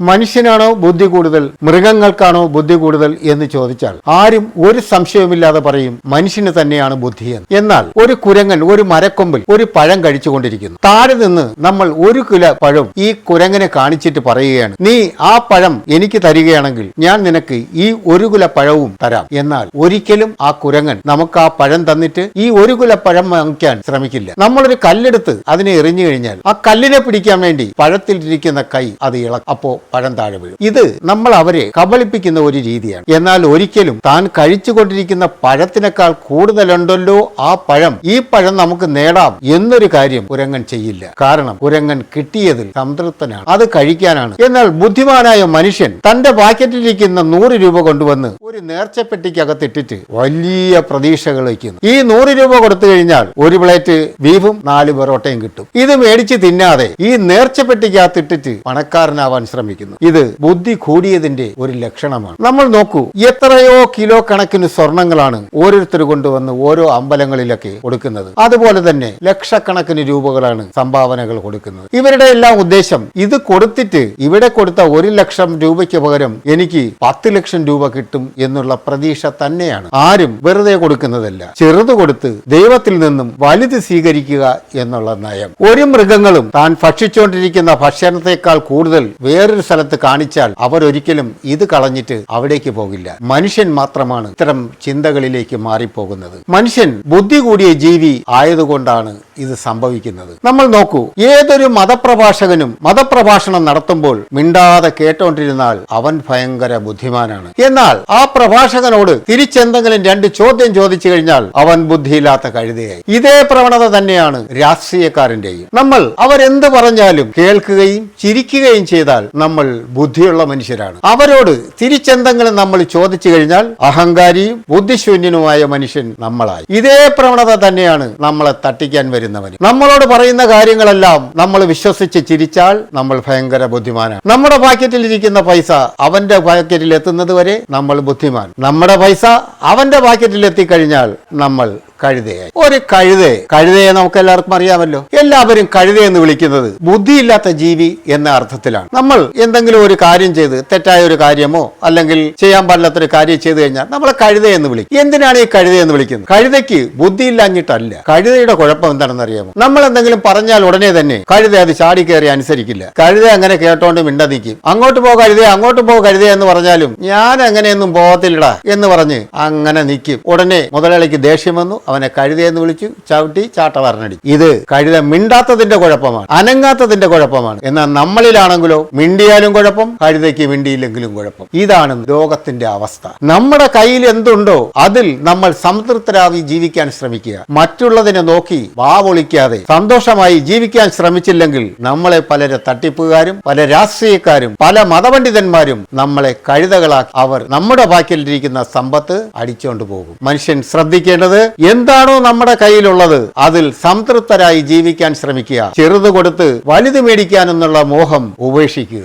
മനുഷ്യനാണോ ബുദ്ധി കൂടുതൽ മൃഗങ്ങൾക്കാണോ ബുദ്ധി കൂടുതൽ എന്ന് ചോദിച്ചാൽ ആരും ഒരു സംശയവുമില്ലാതെ പറയും മനുഷ്യന് തന്നെയാണ് ബുദ്ധി എന്ന്. എന്നാൽ ഒരു കുരങ്ങൻ ഒരു മരക്കൊമ്പിൽ ഒരു പഴം കഴിച്ചുകൊണ്ടിരിക്കുന്നു. താഴെ നിന്ന് നമ്മൾ ഒരു കിലോ പഴം ഈ കുരങ്ങനെ കാണിച്ചിട്ട് പറയുകയാണ് നീ ആ പഴം എനിക്ക് തരികയാണെങ്കിൽ ഞാൻ നിനക്ക് ഈ ഒരു കുല പഴവും തരാം. എന്നാൽ ഒരിക്കലും ആ കുരങ്ങൻ നമുക്ക് ആ പഴം തന്നിട്ട് ഈ ഒരു കുല പഴം വാങ്ങിക്കാൻ ശ്രമിക്കില്ല. നമ്മളൊരു കല്ലെടുത്ത് അതിനെ എറിഞ്ഞു കഴിഞ്ഞാൽ ആ കല്ലിനെ പിടിക്കാൻ വേണ്ടി പഴത്തിലിരിക്കുന്ന കൈ അത് ഇളക്കും. അപ്പോ പഴം താഴെ വീഴും. ഇത് നമ്മൾ അവരെ കബളിപ്പിക്കുന്ന ഒരു രീതിയാണ്. എന്നാൽ ഒരിക്കലും താൻ കഴിച്ചുകൊണ്ടിരിക്കുന്ന പഴത്തിനേക്കാൾ കൂടുതലുണ്ടല്ലോ ആ പഴം. ഈ പഴം നമുക്ക് നേടാം എന്നൊരു കാര്യം കുരങ്ങൻ ചെയ്യില്ല. കാരണം കുരങ്ങൻ കിട്ടിയതിൽ സംതൃപ്തനാണ്. അത് കഴിക്കാനാണ്. എന്നാൽ ബുദ്ധിമാനായ മനുഷ്യൻ തന്റെ പാക്കറ്റിലിരിക്കുന്ന നൂറ് രൂപ കൊണ്ടുവന്ന് ഒരു നേർച്ചപ്പെട്ടിക്കകത്തിട്ടിട്ട് വലിയ പ്രതീക്ഷകൾ വയ്ക്കുന്നു. ഈ നൂറ് രൂപ കൊടുത്തു കഴിഞ്ഞാൽ ഒരു പ്ലേറ്റ് ബീഫും നാല് പൊറോട്ടയും കിട്ടും. ഇത് മേടിച്ച് തിന്നാതെ ഈ നേർച്ചപ്പെട്ടിക്കകത്തിട്ടിട്ട് പണക്കാരനാവാൻ ശ്രമിക്കുന്നു ഇത് ബുദ്ധി കൂടിയതിന്റെ ഒരു ലക്ഷണമാണ്. നമ്മൾ നോക്കൂ എത്രയോ കിലോ കണക്കിന് സ്വർണങ്ങളാണ് ഓരോരുത്തർ കൊണ്ടുവന്ന് ഓരോ അമ്പലങ്ങളിലൊക്കെ കൊടുക്കുന്നത്. അതുപോലെ തന്നെ ലക്ഷക്കണക്കിന് രൂപകളാണ് സംഭാവനകൾ കൊടുക്കുന്നത്. ഇവരുടെ എല്ലാം ഉദ്ദേശം ഇത് കൊടുത്തിട്ട് ഇവിടെ കൊടുത്ത ഒരു ലക്ഷം രൂപയ്ക്ക് പകരം എനിക്ക് പത്ത് ലക്ഷം രൂപ കിട്ടും എന്നുള്ള പ്രതീക്ഷ തന്നെയാണ്. ആരും വെറുതെ കൊടുക്കുന്നതല്ല. ചെറുത് കൊടുത്ത് ദൈവത്തിൽ നിന്നും വലുത് സ്വീകരിക്കുക എന്നുള്ള നയം. ഒരു മൃഗങ്ങളും താൻ ഭക്ഷിച്ചുകൊണ്ടിരിക്കുന്ന ഭക്ഷണത്തെക്കാൾ കൂടുതൽ വേറൊരു സ്ഥലത്ത് കാണിച്ചാൽ അവരൊരിക്കലും ഇത് കളഞ്ഞിട്ട് അവിടേക്ക് പോകില്ല. മനുഷ്യൻ മാത്രമാണ് ഇത്തരം ചിന്തകളിലേക്ക് മാറിപ്പോകുന്നത്. മനുഷ്യൻ ബുദ്ധി കൂടിയ ജീവി ആയതുകൊണ്ടാണ് ഇത് സംഭവിക്കുന്നത്. നമ്മൾ നോക്കൂ ഏതൊരു മതപ്രഭാഷകനും മതപ്രഭാഷണം നടത്തുമ്പോൾ മിണ്ടാതെ കേട്ടോണ്ടിരുന്നാൽ അവൻ ഭയങ്കര ബുദ്ധിമാനാണ്. എന്നാൽ ആ പ്രഭാഷകനോട് തിരിച്ചെന്തെങ്കിലും രണ്ട് ചോദ്യം ചോദിച്ചു കഴിഞ്ഞാൽ അവൻ ബുദ്ധിയില്ലാത്ത കഴുതയായി. ഇതേ പ്രവണത തന്നെയാണ് രാഷ്ട്രീയക്കാരന്റെയും. നമ്മൾ അവരെന്ത് പറഞ്ഞാലും കേൾക്കുകയും ചിരിക്കുകയും ചെയ്താൽ നമ്മൾ ബുദ്ധിയുള്ള മനുഷ്യരാണ്. അവരോട് തിരിച്ചെന്തെങ്കിലും നമ്മൾ ചോദിച്ചു കഴിഞ്ഞാൽ അഹങ്കാരിയും ബുദ്ധിശൂന്യനുമായ മനുഷ്യൻ നമ്മളായി. ഇതേ പ്രവണത തന്നെയാണ് നമ്മളെ തട്ടിക്കാൻ വരുന്നവന്. നമ്മളോട് പറയുന്ന കാര്യങ്ങളെല്ലാം നമ്മൾ വിശ്വസിച്ച് ചിരിച്ചാൽ നമ്മൾ ഭയങ്കര ബുദ്ധിമാനാണ്. നമ്മുടെ പാക്കറ്റിൽ ഇരിക്കുന്ന പൈസ അവന്റെ പാക്കറ്റിൽ എത്തുന്നത് വരെ നമ്മൾ ബുദ്ധിമാൻ. നമ്മുടെ പൈസ അവന്റെ പാക്കറ്റിൽ എത്തിക്കഴിഞ്ഞാൽ നമ്മൾ കഴുതയായി. ഒരു കഴുത. കഴുതയെ നമുക്ക് എല്ലാവർക്കും അറിയാമല്ലോ. എല്ലാവരും കഴുത എന്ന് വിളിക്കുന്നത് ബുദ്ധിയില്ലാത്ത ജീവി എന്ന അർത്ഥത്തിലാണ്. നമ്മൾ എന്തെങ്കിലും ഒരു കാര്യം ചെയ്ത് തെറ്റായ ഒരു കാര്യമോ അല്ലെങ്കിൽ ചെയ്യാൻ പാടില്ലാത്തൊരു കാര്യം ചെയ്തു കഴിഞ്ഞാൽ നമ്മളെ കഴുത എന്ന് വിളിക്കും. എന്തിനാണ് ഈ കഴുത എന്ന് വിളിക്കുന്നത്? കഴുതയ്ക്ക് ബുദ്ധിയില്ലാഞ്ഞിട്ടല്ല. കഴുതയുടെ കുഴപ്പം എന്താണെന്ന് അറിയാമോ? നമ്മൾ എന്തെങ്കിലും പറഞ്ഞാൽ ഉടനെ തന്നെ കഴുത അത് ചാടി കയറി അനുസരിക്കില്ല. കഴുത അങ്ങനെ കേട്ടോണ്ട് മിണ്ടതിക്കും അങ്ങോട്ട് പോ കഴുത അങ്ങോട്ട് പോ കഴുത എന്ന് പറഞ്ഞാലും ഞാൻ അങ്ങനെയൊന്നും പോകത്തില്ലടാ എന്ന് പറഞ്ഞ് അങ്ങനെ നിൽക്കും. ഉടനെ മുതലാളിക്ക് ദേഷ്യം വന്നു. അവനെ കഴുതയെന്ന് വിളിച്ചു ചവിട്ടി ചാട്ട പറഞ്ഞടി ഇത് കഴുത മിണ്ടാത്തതിന്റെ കുഴപ്പമാണ് അനങ്ങാത്തതിന്റെ കുഴപ്പമാണ്. എന്നാൽ നമ്മളിലാണെങ്കിലോ മിണ്ടിയാലും കുഴപ്പം കഴുതയ്ക്ക് മിണ്ടിയില്ലെങ്കിലും കുഴപ്പം. ഇതാണ് ലോകത്തിന്റെ അവസ്ഥ. നമ്മുടെ കയ്യിൽ എന്തുണ്ടോ അതിൽ നമ്മൾ സംതൃപ്തരായി ജീവിക്കാൻ ശ്രമിക്കുക. മറ്റുള്ളതിനെ നോക്കി വാവൊളിക്കാതെ സന്തോഷമായി ജീവിക്കാൻ ശ്രമിച്ചില്ലെങ്കിൽ നമ്മളെ പലരെ തട്ടിപ്പുകാരും പല രാഷ്ട്രീയക്കാരും പല മതപണ്ഡിതന്മാരും നമ്മളെ കഴുതകളാക്കി അവർ നമ്മുടെ ബാക്കിലിരിക്കുന്ന സമ്പത്ത് അടിച്ചുകൊണ്ട് പോകും. മനുഷ്യൻ ശ്രദ്ധിക്കേണ്ടത് എന്താണോ നമ്മുടെ കയ്യിലുള്ളത് അതിൽ സംതൃപ്തരായി ജീവിക്കാൻ ശ്രമിക്കുക. ചെറുത് കൊടുത്ത് വലുത് മേടിക്കാനെന്നുള്ള മോഹം ഉപേക്ഷിക്കുക.